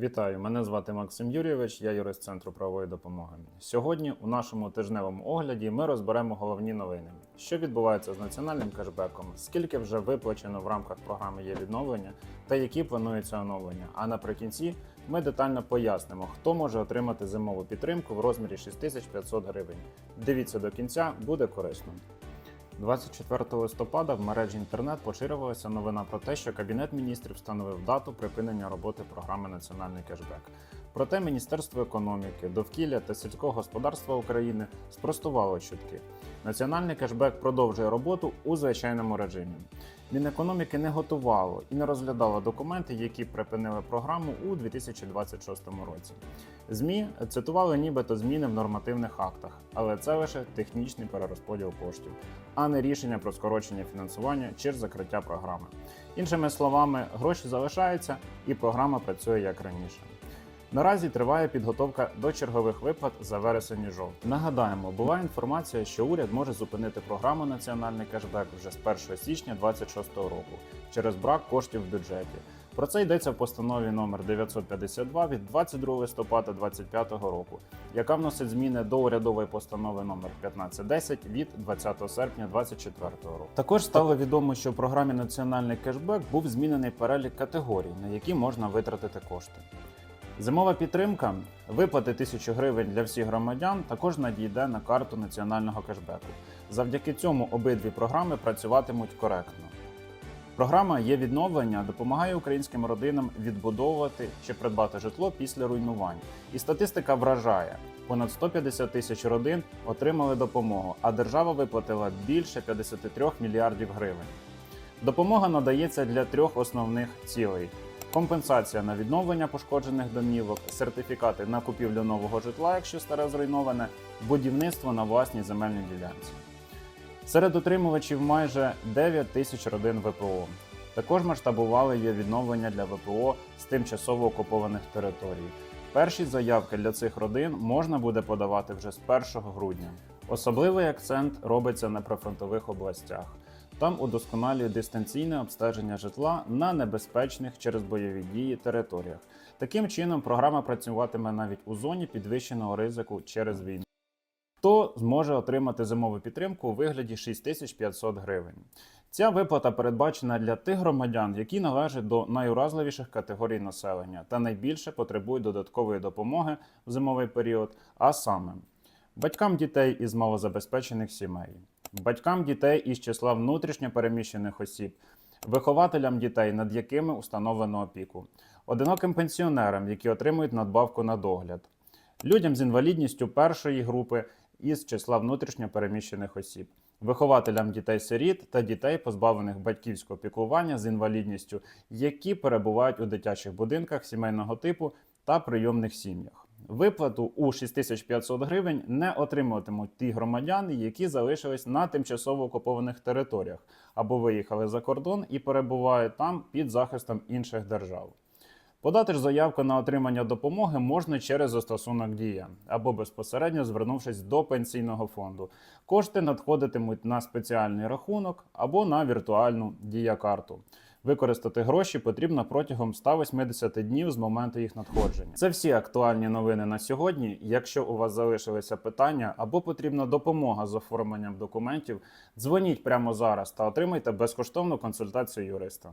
Вітаю, мене звати Максим Юрійович, я юрист Центру правової допомоги. Сьогодні у нашому тижневому огляді ми розберемо головні новини, що відбувається з національним кешбеком, скільки вже виплачено в рамках програми є відновлення та які плануються оновлення. А наприкінці ми детально пояснимо, хто може отримати зимову підтримку в розмірі 6500 гривень. Дивіться до кінця, буде корисно. 24 листопада в мережі інтернет поширювалася новина про те, що Кабінет міністрів встановив дату припинення роботи програми Національний кешбек. Проте Міністерство економіки, довкілля та сільського господарства України спростувало чутки. Національний кешбек продовжує роботу у звичайному режимі. Мінекономіки не готувало і не розглядало документи, які припинили програму у 2026 році. ЗМІ цитували нібито зміни в нормативних актах, але це лише технічний перерозподіл коштів, а не рішення про скорочення фінансування чи закриття програми. Іншими словами, гроші залишаються і програма працює як раніше. Наразі триває підготовка до чергових виплат за вересень і жовтень. Нагадаємо, була інформація, що уряд може зупинити програму Національний кешбек вже з 1 січня 2026 року через брак коштів в бюджеті. Про це йдеться в постанові номер 952 від 22 листопада 2025 року, яка вносить зміни до урядової постанови номер 1510 від 20 серпня 2024 року. Також стало відомо, що в програмі Національний кешбек був змінений перелік категорій, на які можна витратити кошти. Зимова підтримка виплати 1000 гривень для всіх громадян також надійде на карту національного кешбеку. Завдяки цьому обидві програми працюватимуть коректно. Програма є відновлення допомагає українським родинам відбудовувати чи придбати житло після руйнувань. І статистика вражає: понад 150 тисяч родин отримали допомогу, а держава виплатила більше 53 мільярдів гривень. Допомога надається для трьох основних цілей: компенсація на відновлення пошкоджених домівок, сертифікати на купівлю нового житла, якщо старе зруйноване, будівництво на власній земельній ділянці. Серед отримувачів майже 9 тисяч родин ВПО. Також масштабували є відновлення для ВПО з тимчасово окупованих територій. Перші заявки для цих родин можна буде подавати вже з 1 грудня. Особливий акцент робиться на прифронтових областях. Там удосконалює дистанційне обстеження житла на небезпечних через бойові дії територіях. Таким чином, програма працюватиме навіть у зоні підвищеного ризику через війну. Хто зможе отримати зимову підтримку у вигляді 6500 гривень? Ця виплата передбачена для тих громадян, які належать до найуразливіших категорій населення та найбільше потребують додаткової допомоги в зимовий період, а саме батькам дітей із малозабезпечених сімей, батькам дітей із числа внутрішньо переміщених осіб, вихователям дітей, над якими установлено опіку, одиноким пенсіонерам, які отримують надбавку на догляд, людям з інвалідністю першої групи із числа внутрішньо переміщених осіб, вихователям дітей-сиріт та дітей, позбавлених батьківського піклування з інвалідністю, які перебувають у дитячих будинках сімейного типу та прийомних сім'ях. Виплату у 6500 гривень не отримуватимуть ті громадяни, які залишились на тимчасово окупованих територіях або виїхали за кордон і перебувають там під захистом інших держав. Подати ж заявку на отримання допомоги можна через застосунок Дія або безпосередньо звернувшись до пенсійного фонду. Кошти надходитимуть на спеціальний рахунок або на віртуальну дія-карту. Використати гроші потрібно протягом 180 днів з моменту їх надходження. Це всі актуальні новини на сьогодні. Якщо у вас залишилися питання або потрібна допомога з оформленням документів, дзвоніть прямо зараз та отримайте безкоштовну консультацію юриста.